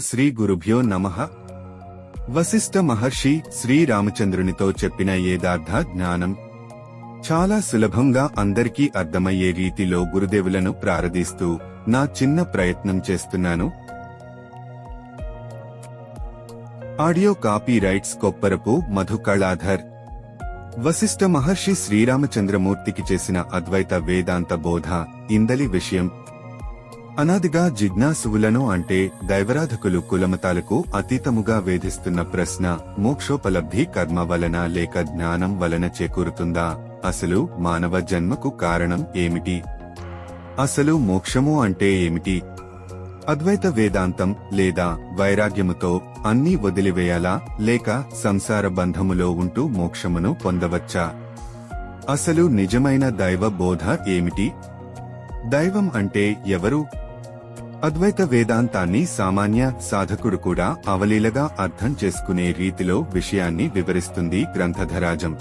శ్రీ గురుభ్యో నమ. వశిష్ఠ మహర్షి శ్రీరామచంద్రునితో చెప్పిన ఏదార్థ జ్ఞానం. చాలా సులభంగా అందరికీ అర్థమయ్యే రీతిలో గురుదేవులను ప్రారధిస్తూ నా చిన్న ప్రయత్నం చేస్తున్నాను. Audio copy rights Kopparapu Madhu Kaladhar Vasishtha Maharshi శ్రీరామచంద్రమూర్తికి చేసిన అద్వైత వేదాంత బోధ ఇందలి విషయం. అనాదిగా జిజ్ఞాసువులను అంటే దైవరాధకులు కులమతాలకు అతీతముగా వేధిస్తున్న ప్రశ్న మోక్షోపలబ్ధి కర్మ వలన లేక జ్ఞానం వలన చేకూరుతుందా? అసలు మానవ జన్మకు కారణం ఏమిటి? అసలు మోక్షము అంటే ఏమిటి? అద్వైత వేదాంతం లేదా వైరాగ్యముతో అన్నీ వదిలివేయాలా? లేక సంసార బంధములో ఉంటూ మోక్షమును పొందవచ్చా? అసలు నిజమైన దైవ బోధ ఏమిటి? దైవం అంటే ఎవరు? అద్వైత వేదాంతాన్ని సామాన్య సాధకుడు కూడా అవలీలగా అర్థం చేసుకునే రీతిలో విషయాన్ని వివరిస్తుంది గ్రంథధరాజం.